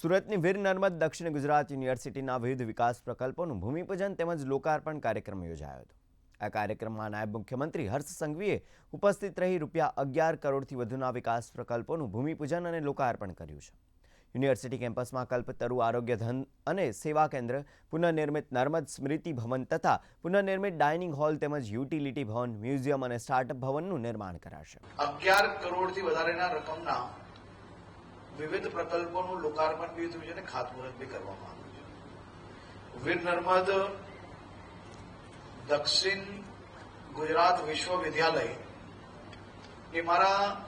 સુરતની વીર નર્મદ દક્ષિણ ગુજરાત યુનિવર્સિટીના વિવિધ વિકાસ પ્રકલ્પોનું ભૂમિપૂજન તેમજ લોકાર્પણ કાર્યક્રમ યોજાયો હતો. આ કાર્યક્રમમાં નાયબ મુખ્યમંત્રી હર્ષ સંઘવીએ ઉપસ્થિત રહી રૂપિયા અગિયાર કરોડથી વધુના વિકાસ પ્રકલ્પોનું ભૂમિપૂજન અને લોકાર્પણ કર્યું છે. યુનિવર્સિટી કેમ્પસમાં કલ્પતરુ આરોગ્ય ધન અને સેવા કેન્દ્ર, પુનઃનિર્મિત નર્મદ સ્મૃતિ ભવન તથા પુનઃનિર્મિત ડાઇનિંગ હોલ તેમજ યુટિલિટી ભવન, મ્યુઝિયમ અને સ્ટાર્ટઅપ ભવનનું નિર્માણ કરાશે. અગિયાર કરોડથી વધારેના રકમના વિવિધ પ્રકલ્પોનું લોકાર્પણ બી થયું છે અને ખાતમુહૂર્ત બી કરવામાં આવ્યું છે. વીર નર્મદ દક્ષિણ ગુજરાત વિશ્વવિદ્યાલય એ મારા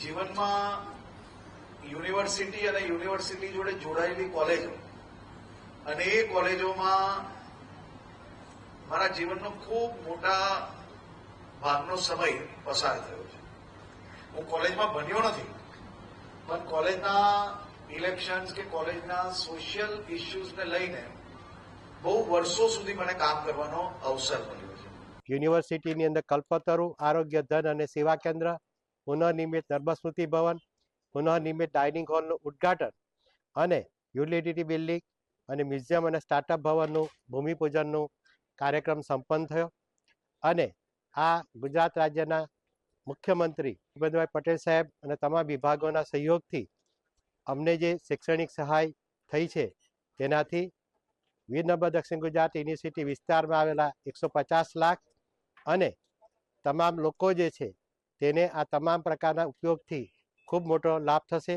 જીવનમાં યુનિવર્સિટી અને યુનિવર્સિટી જોડે જોડાયેલી કોલેજો. અને એ કોલેજોમાં મારા જીવનનો ખૂબ મોટા ભાગનો સમય પસાર થયો છે. હું કોલેજમાં ભણ્યો નથી. પણ કોલેજના ઇલેક્શન્સ કે કોલેજના સોશિયલ ઇસ્યુઝને લઈને બહુ વર્ષો સુધી મને કામ કરવાનો અવસર મળ્યો યુનિવર્સિટીની અંદર કલ્પતરુ, આરોગ્ય ધન અને સેવા કેન્દ્ર, પુનઃનિર્મિત નર્મસ્મૃતિ ભવન, પુનઃનિર્મિત ડાઇનિંગ હોલનું ઉદ્ઘાટન અને યુટિલિટી બિલ્ડિંગ અને મ્યુઝિયમ અને સ્ટાર્ટઅપ ભવનનું ભૂમિપૂજનનું કાર્યક્રમ સંપન્ન થયો. અને આ ગુજરાત રાજ્યના મુખ્યમંત્રી ભૂપેન્દ્રભાઈ પટેલ સાહેબ અને તમામ વિભાગોના સહયોગથી અમને જે શૈક્ષણિક સહાય થઈ છે, તેનાથી વીર નર્મદ દક્ષિણ ગુજરાત યુનિવર્સિટી વિસ્તારમાં આવેલા એકસો પચાસ લાખ અને તમામ લોકો જે છે, તેને આ તમામ પ્રકારના ઉપયોગથી ખૂબ મોટો લાભ થશે.